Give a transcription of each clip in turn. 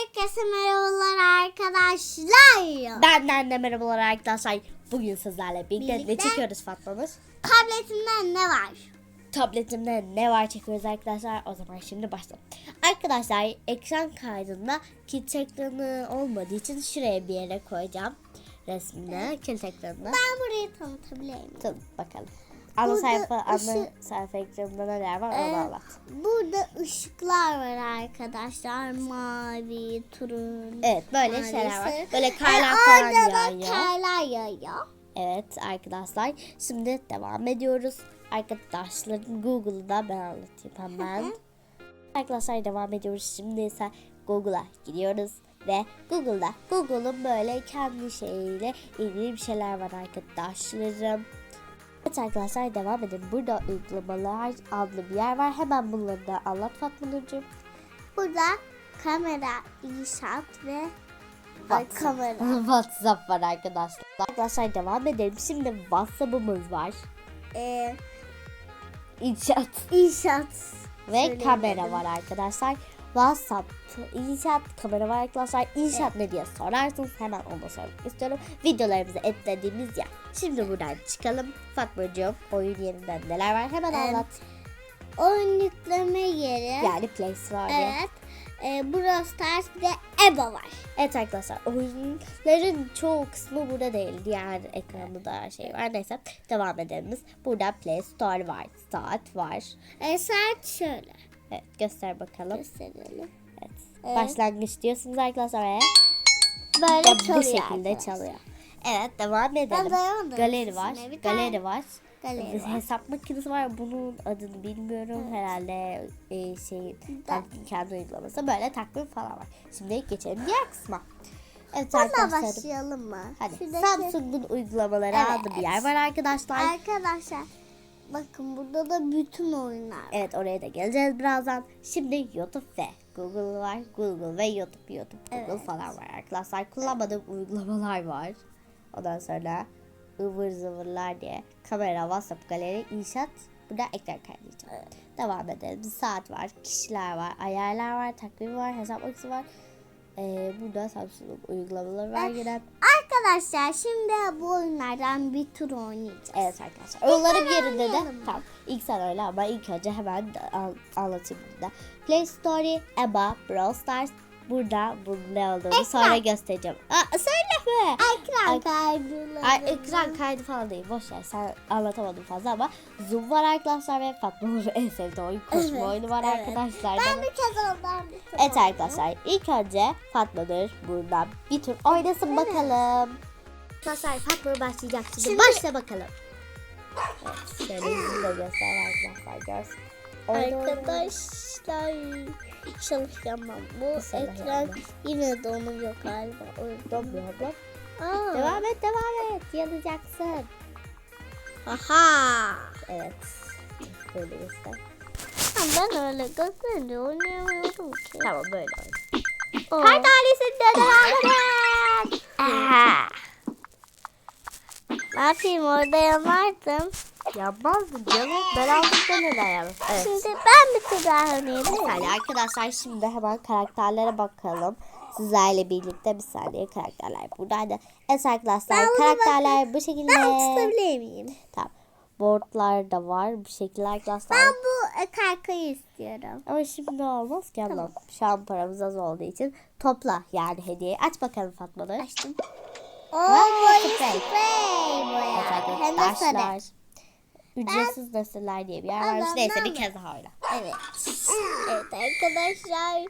Herkese merhabalar arkadaşlar. Benden de merhabalar arkadaşlar. Bugün sizlerle birlikte, ne Birlikte. çekiyoruz Fatma'mız? Tabletimde ne var? Tabletimde ne var çekiyoruz arkadaşlar. O zaman şimdi başlayalım. Arkadaşlar ekran kaydında kilit ekranı olmadığı için şuraya bir yere koyacağım resmini kilit ekranını. Ben burayı tanıtabilir miyim? Tamam bakalım. Ana Burada sayfa, ana ışı- sayfa ekranında neler var Ee, onu anlat. burada ışıklar var arkadaşlar. Mavi, turuncu. Evet böyle mavi, şeyler var. Böyle Ee, karlar falan orada da yağıyor. karlar yağıyor. Evet arkadaşlar şimdi devam ediyoruz. Arkadaşlarım Google'da ben anlatayım hemen. arkadaşlar devam ediyoruz. Şimdi ise Google'a gidiyoruz ve Google'da Google'un böyle kendi şeyiyle ilgili bir şeyler var arkadaşlarım. Evet arkadaşlar devam edelim. Burada uygulamalar adlı bir yer var. Hemen bunları da anlat Fatma Nurcuğum. Burada kamera, inşaat ve WhatsApp. kamera. WhatsApp var arkadaşlar. Arkadaşlar devam edelim. Şimdi WhatsApp'ımız var. Ee, İnşaat. inşaat. Ve kamera var arkadaşlar. WhatsApp, inşaat, kamera var arkadaşlar. İnşaat ne diye sorarsınız hemen onu da sormak istiyorum. Videolarımızı eklediğimiz yer. Şimdi buradan çıkalım. Fatmacığım oyun yerinden neler var hemen Evet. anlat. Oyun yükleme yeri. Yani Play Store. Evet. Ee, Brawl Stars bir de EBA var. evet arkadaşlar oyunların çoğu kısmı burada değil. Diğer ekranda da şey var. Neyse devam edelim. Burada Play Store var. Saat var. Ee, saat şöyle. Evet göster bakalım. Gösterelim. Evet. Evet. Başlangıç diyorsunuz arkadaşlar ve Böyle Ya çalıyor. bu şekilde arkadaşlar. çalıyor. Evet devam edelim. Galeri var. Galeri var. Galeri var. Hesap makinesi var. Bunun adını bilmiyorum. Herhalde e, şey takvim kendi uygulaması. Böyle takvim falan var. Şimdi geçelim diğer kısma. Evet arkadaşlar. başlayalım mı? Hadi. Şuradaki- Samsung'un uygulamaları Evet. adlı bir yer var arkadaşlar. Arkadaşlar bakın burada da bütün oyunlar var. Evet oraya da geleceğiz birazdan. Şimdi YouTube ve Google var. Google ve YouTube, YouTube, Google Evet. falan var arkadaşlar. Kullanmadığım uygulamalar var. Ondan sonra ıvır zıvırlar diye kamera, WhatsApp, galeri, inşaat. Burada ekran kaydedeceğim. Devam edelim. Saat var, kişiler var, ayarlar var, takvim var, hesap makinesi var. Ee, burada Samsung uygulamaları var Evet. yine. Arkadaşlar şimdi bu oyunlardan bir tur oynayacağız. Evet arkadaşlar. Onları bir yerinde de tamam. İlk sen öyle ama ilk önce hemen anlatayım burada. Play Store, EBA, Brawl Stars. Burada ne olduğunu Ekran. sonra göstereceğim. Aa, söyleme. Ekran Ay- kaydıları. Ay, ekran kaydı falan değil. Boş ver. Sen anlatamadın fazla ama Zoom var arkadaşlar ve Fatma'nın en sevdiği oyun koşma Evet, oyunu var evet. arkadaşlar. Ben bir kez ondan bir tur Evet arkadaşlar ilk önce Fatma'dır buradan bir tur oynasın Evet. bakalım. Arkadaşlar Fatma başlayacak şimdi. Şimdi- Başla bakalım. Evet, şöyle yüzünü de göster arkadaşlar görsün. Arkadaşlar çalışamam. Bu İnşallah ekran yine donuyor galiba. O yüzden. Abla. Aa. Devam et devam et yanacaksın. Aha. Evet. Böyle göster. Ben öyle gösterince oynayamıyorum ki. Tamam böyle oyna. Oo. Kart ailesinde devam edin. Ne yapayım orada yanardım. Yapmaz mı canım? Ben aldım da neden yalnız? Evet. Şimdi ben bir tur daha. Bir saniye arkadaşlar şimdi hemen karakterlere bakalım. Sizlerle birlikte bir saniye karakterler buradaydı. Evet arkadaşlar Ben karakterler bu şekilde. Ben tutabilir miyim? Tamam. Boardlar da var bu şekilde arkadaşlar. Ben bu e, kaykayı istiyorum. Ama şimdi olmaz ki ama şu an paramız az olduğu için topla yani hediye. Aç bakalım Fatma Nur. Açtım. Oo boya sprey. sprey boya. Evet arkadaşlar. Ücretsiz nesneler diye bir yer varmış. Adam, Neyse bir kez daha oyna. Evet. Evet arkadaşlar.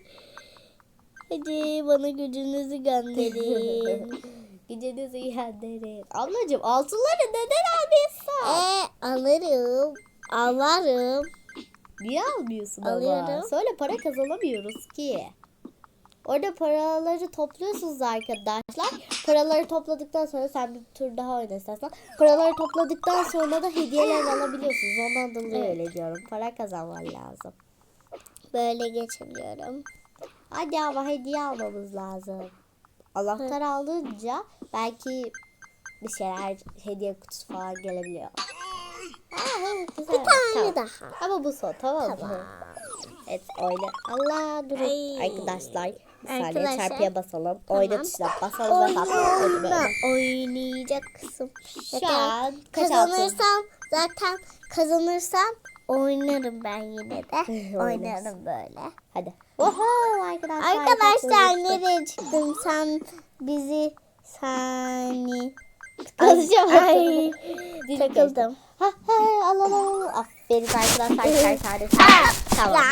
Hadi bana gücünüzü gönderin. Gücünüzü yendirin. Ablacığım altınları neden almıyorsun? e alırım. Alırım. Niye almıyorsun ama? Alıyorum. Söyle para kazanamıyoruz ki. Orada paraları topluyorsunuz arkadaşlar. Paraları topladıktan sonra sen bir tur daha oyna istersen. Paraları topladıktan sonra da hediyeler alabiliyorsunuz. Ondan dolayı Evet. öyle diyorum. Para kazanman lazım. Böyle geçemiyorum. Hadi ama hediye almamız lazım. Anahtar alınca belki bir şeyler hediye kutusu falan gelebiliyor. Aa, güzel. Bir tane Tamam. daha. Ama bu son tamam mı? Tamam. Evet öyle. Allah durun Ay. arkadaşlar. Saniye Arkadaşlar. çarpıya basalım. Oyna tuşuna basalım. Öyle böyle. oynayacak kısım. Altın? kazanırsam zaten kazanırsam oynarım ben yine de. Oynarım böyle. Hadi. Oha arkadaşlar. Arkadaşlar nereye çıktın sen bizi sani Konuşamadım. Ay, takıldım. Ha ha al al al. Aferin arkadaşlar. Tanesi. tamam.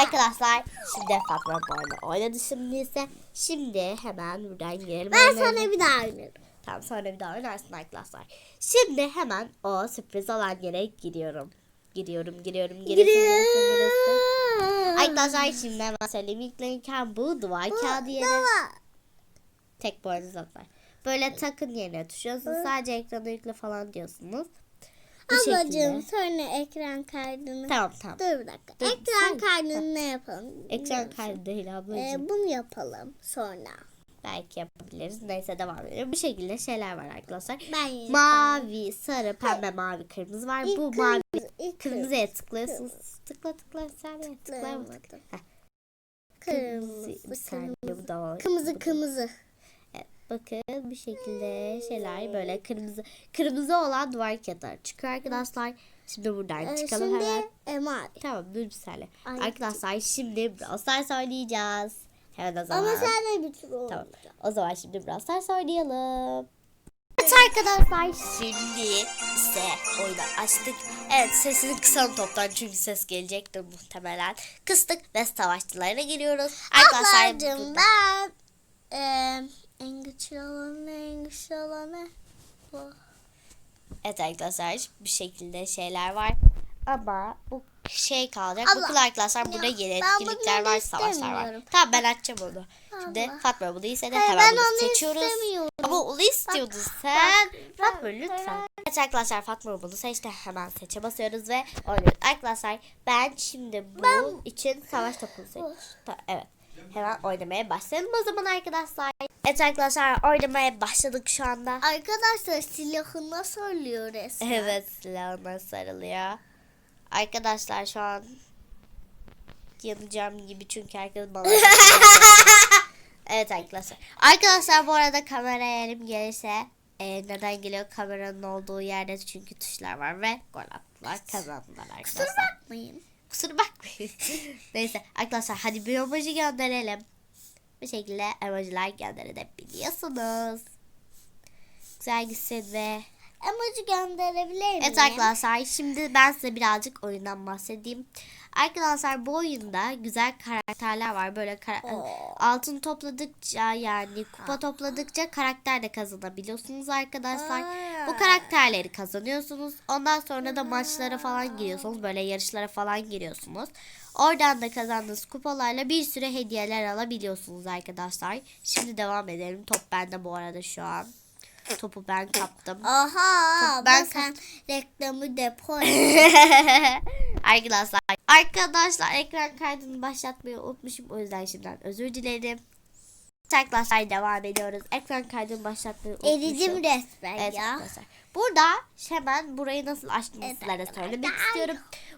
Arkadaşlar şimdi Fatma oyna oynadı şimdi ise şimdi hemen buradan girelim. Ben Oynayalım. sana bir daha oynarım. Tamam sonra bir daha oynarsın arkadaşlar. Şimdi hemen o sürpriz olan yere giriyorum. Giriyorum, giriyorum, giriyorum. Arkadaşlar şimdi hemen söyleyeyim. Yüklenirken bu duvar kağıdı yere tek boynuz var. Böyle takın yerine tuşluyorsunuz. Sadece ekranı yükle falan diyorsunuz. Bu Ablacığım şekilde. sonra ekran kaydını. Tamam tamam. Dur bir dakika. Dur, ekran sen- kaydını ne yapalım? Ekran kaydı değil ablacığım. Ee, bunu yapalım sonra. Belki yapabiliriz. Neyse devam edelim. Bu şekilde şeyler var arkadaşlar. Ben yine Mavi, sarı, pembe, mavi, kırmızı var. İlk Bu mavi kırmızı, ilk Kırmızıya tıklıyorsunuz. Tıkla tıkla saniye tıklayamadık. Tıklayamadım. Heh, Kırmızı, bir saniye kırmızı. bu da var. Kırmızı kırmızı. Bakın bir şekilde şeyler böyle kırmızı kırmızı olan duvar kağıtları çıkıyor arkadaşlar. Şimdi buradan Ee, çıkalım şimdi hemen. e, mavi. Tamam dur bir saniye. Ay, Arkadaşlar şimdi Brawl Stars oynayacağız. Hemen o zaman. Ama sen de bir tur Tamam. O zaman şimdi Brawl Stars oynayalım. Evet arkadaşlar şimdi ise oyunu açtık. Evet sesini kısalım toptan çünkü ses gelecektir muhtemelen. Kıstık ve savaşçılarına giriyoruz. Arkadaşlar Ablacığım ben e, en güçlü olanı en güçlü olanı bu. Evet arkadaşlar bir şekilde şeyler var. Ama bu şey kalacak. Abla, Bakın arkadaşlar burada yeni ben etkinlikler var, savaşlar var. Tamam ben açacağım onu. Şimdi Abla. Fatma bunu. Hayır, Hemen ben bunu seçiyoruz. Ama onu istiyordun sen. bak, Fatma lütfen. Evet arkadaşlar Fatma bunu seçti. Hemen seçe basıyoruz ve oynuyoruz. Arkadaşlar ben şimdi bu için savaş topunu seçtim. Evet. Hemen oynamaya başlayalım o zaman arkadaşlar. Evet arkadaşlar oynamaya başladık şu anda. Arkadaşlar silahı nasıl ölüyor resmen? Evet silahına sarılıyor. Arkadaşlar şu an yanacağım gibi çünkü herkes bana Evet arkadaşlar. Arkadaşlar bu arada kameraya elim gelirse e, neden geliyor kameranın olduğu yerde çünkü tuşlar var ve gol attılar kazandılar arkadaşlar. Kusura bakmayın. Kusura bakmayın. Neyse arkadaşlar hadi bir emoji gönderelim. Bu şekilde emojiler gönderebiliyorsunuz. Güzel gitsin ve Emoji gönderebilir miyim? Evet arkadaşlar şimdi ben size birazcık oyundan bahsedeyim. Arkadaşlar bu oyunda güzel karakterler var. Böyle kara- Oo. altın topladıkça yani kupa topladıkça karakter de kazanabiliyorsunuz arkadaşlar. Aa. Bu karakterleri kazanıyorsunuz. Ondan sonra da maçlara falan giriyorsunuz. Böyle yarışlara falan giriyorsunuz. Oradan da kazandığınız kupalarla bir sürü hediyeler alabiliyorsunuz arkadaşlar. Şimdi devam edelim. Top bende bu arada şu an. Topu ben kaptım. Aha Ben ben sen reklamı depo arkadaşlar arkadaşlar ekran kaydını başlatmayı unutmuşum o yüzden şimdiden özür dilerim. Arkadaşlar devam ediyoruz. Ekran kaydını başlatmayı unutmuşum. Eridim resmen Evet ya. arkadaşlar. Burada hemen burayı nasıl açtığımı Evet sizlere söylemek arkadaşlar. istiyorum.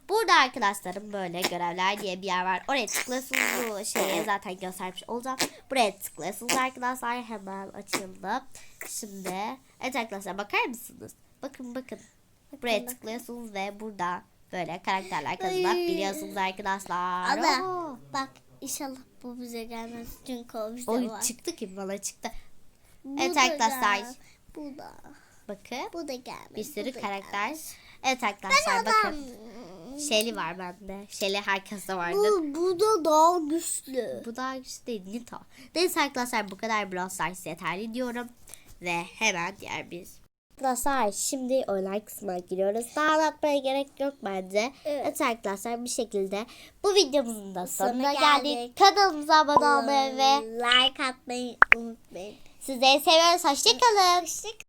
Burada arkadaşlarım böyle görevler diye bir yer var. Oraya tıklıyorsunuz bu şeye zaten göstermiş olacağım. Buraya tıklıyorsunuz arkadaşlar hemen açıldı. Şimdi evet arkadaşlar bakar mısınız? Bakın bakın. Buraya bakın. tıklıyorsunuz ve burada böyle karakterler kazanabiliyorsunuz arkadaşlar. Abla Oo. bak inşallah bu bize gelmez çünkü o bize Oy var. çıktı ki bana çıktı. Bu Evet da arkadaşlar. Bu da. Bakın Bu da gelmez. bir sürü karakter. gelmez. Evet arkadaşlar Ben bakın. adam. Shelly var bende. Shelly herkeste vardır. Bu, bu da daha güçlü. Bu daha güçlü değil. Nita. Neyse arkadaşlar bu kadar Brawl Stars yeterli diyorum. Ve hemen diğer bir Arkadaşlar şimdi online kısmına giriyoruz. Daha anlatmaya gerek yok bence. Evet. Evet, arkadaşlar bir şekilde bu videomuzun da sonuna Sonuna geldik. geldik. Kanalımıza abone olmayı ve like atmayı unutmayın. sizleri seviyoruz. Hoşçakalın. Hoşçakalın.